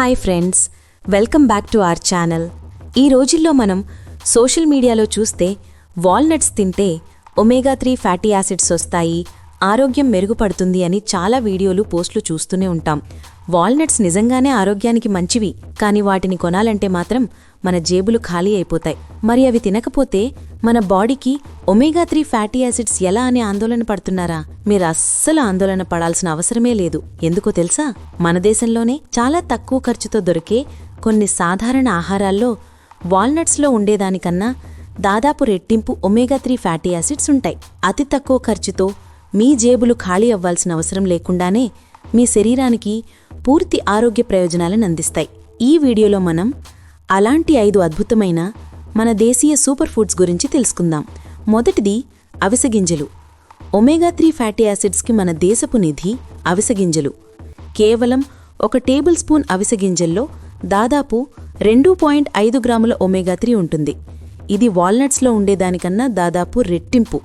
Hi friends welcome back to our channel. ఈ రోజుల్లో మనం సోషల్ మీడియాలో చూస్తే వాల్నట్స్ తింటే ఒమేగా త్రీ ఫ్యాటీ యాసిడ్స్ వస్తాయి ఆరోగ్యం మెరుగుపడుతుంది అని చాలా వీడియోలు పోస్టులు చూస్తూనే ఉంటాం. వాల్నట్స్ నిజంగానే ఆరోగ్యానికి మంచివి కానీ వాటిని కొనాలంటే మాత్రం మన జేబులు ఖాళీ అయిపోతాయి. మరి అవి తినకపోతే మన బాడీకి ఒమేగా త్రీ ఫ్యాటీ యాసిడ్స్ ఎలా అనే ఆందోళన పడుతున్నారా? మీరు అస్సలు ఆందోళన పడాల్సిన అవసరమే లేదు. ఎందుకో తెలుసా? మన దేశంలోనే చాలా తక్కువ ఖర్చుతో దొరికే కొన్ని సాధారణ ఆహారాల్లో వాల్నట్స్లో ఉండేదానికన్నా దాదాపు రెట్టింపు ఒమేగా త్రీ ఫ్యాటీ యాసిడ్స్ ఉంటాయి. అతి తక్కువ ఖర్చుతో మీ జేబులు ఖాళీ అవ్వాల్సిన అవసరం లేకుండానే మీ శరీరానికి పూర్తి ఆరోగ్య ప్రయోజనాలను అందిస్తాయి. ఈ వీడియోలో మనం అలాంటి ఐదు అద్భుతమైన మన దేశీయ సూపర్ ఫుడ్స్ గురించి తెలుసుకుందాం. మొదటిది అవిసెగింజలు ఒమేగా త్రీ ఫ్యాటీ యాసిడ్స్కి మన దేశపు నిధి అవిసెగింజలు కేవలం ఒక టేబుల్ స్పూన్ అవిసెగింజల్లో దాదాపు రెండు పాయింట్ ఐదు గ్రాముల ఒమేగా త్రీ ఉంటుంది. ఇది వాల్నట్స్లో ఉండేదానికన్నా దాదాపు రెట్టింపు.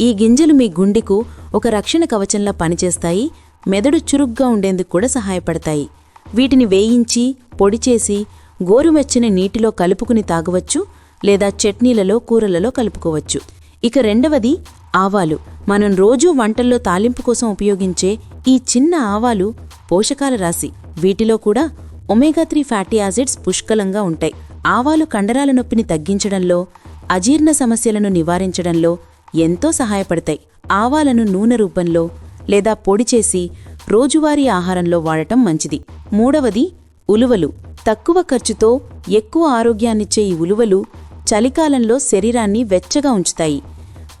ఈ గింజలు మీ గుండెకు ఒక రక్షణ కవచంలా పనిచేస్తాయి. మెదడు చురుగ్గా ఉండేందుకు కూడా సహాయపడతాయి. వీటిని వేయించి పొడి చేసి గోరువెచ్చని నీటిలో కలుపుకుని తాగవచ్చు లేదా చట్నీలలో కూరలలో కలుపుకోవచ్చు. ఇక రెండవది ఆవాలు. మనం రోజూ వంటల్లో తాలింపు కోసం ఉపయోగించే ఈ చిన్న ఆవాలు పోషకాల రాశి. వీటిలో కూడా ఒమేగా త్రీ ఫ్యాటీ యాసిడ్స్ పుష్కలంగా ఉంటాయి. ఆవాలు కండరాల నొప్పిని తగ్గించడంలో అజీర్ణ సమస్యలను నివారించడంలో ఎంతో సహాయపడతాయి. ఆవాలను నూనె రూపంలో లేదా పొడి చేసి రోజువారీ ఆహారంలో వాడటం మంచిది. మూడవది ఉలువలు. తక్కువ ఖర్చుతో ఎక్కువ ఆరోగ్యాన్నిచ్చే ఈ ఉలువలు చలికాలంలో శరీరాన్ని వెచ్చగా ఉంచుతాయి.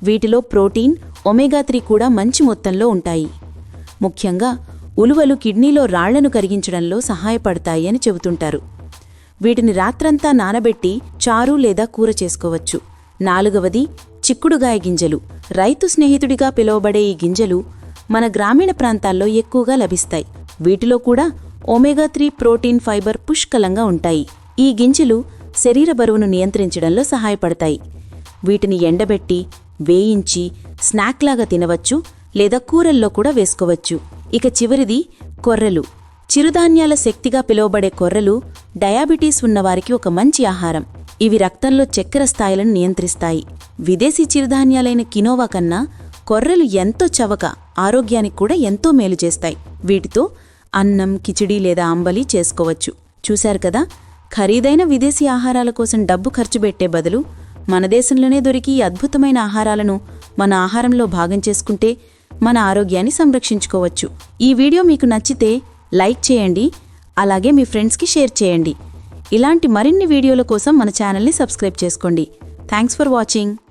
వీటిలో ప్రోటీన్ ఒమేగా త్రీ కూడా మంచి మొత్తంలో ఉంటాయి. ముఖ్యంగా ఉలువలు కిడ్నీలో రాళ్ళను కరిగించడంలో సహాయపడతాయి అని చెబుతుంటారు. వీటిని రాత్రంతా నానబెట్టి చారు లేదా కూర చేసుకోవచ్చు. నాలుగవది చిక్కుడుగాయ గింజలు. రైతు స్నేహితుడిగా పిలువబడే ఈ గింజలు మన గ్రామీణ ప్రాంతాల్లో ఎక్కువగా లభిస్తాయి. వీటిలో కూడా ఒమేగా త్రీ ప్రోటీన్ ఫైబర్ పుష్కలంగా ఉంటాయి. ఈ గింజలు శరీర బరువును నియంత్రించడంలో సహాయపడతాయి. వీటిని ఎండబెట్టి వేయించి స్నాక్లాగా తినవచ్చు లేదా కూరల్లో కూడా వేసుకోవచ్చు. ఇక చివరిది కొర్రలు. చిరుధాన్యాల శక్తిగా పిలువబడే కొర్రలు డయాబెటీస్ ఉన్నవారికి ఒక మంచి ఆహారం. ఇవి రక్తంలో చక్కెర స్థాయిలను నియంత్రిస్తాయి. విదేశీ చిరుధాన్యాలైన కినోవా కన్నా కొర్రలు ఎంతో చవక. ఆరోగ్యానికి కూడా ఎంతో మేలు చేస్తాయి. వీటితో అన్నం కిచిడి లేదా అంబలి చేసుకోవచ్చు. చూశారు కదా? ఖరీదైన విదేశీ ఆహారాల కోసం డబ్బు ఖర్చు పెట్టే బదులు మన దేశంలోనే దొరికి ఈ అద్భుతమైన ఆహారాలను మన ఆహారంలో భాగం చేసుకుంటే మన ఆరోగ్యాన్ని సంరక్షించుకోవచ్చు. ఈ వీడియో మీకు నచ్చితే లైక్ చేయండి అలాగే మీ ఫ్రెండ్స్కి షేర్ చేయండి. ఇలాంటి మరిన్ని వీడియోల కోసం మన ఛానల్ని సబ్స్క్రైబ్ చేసుకోండి. Thanks for watching.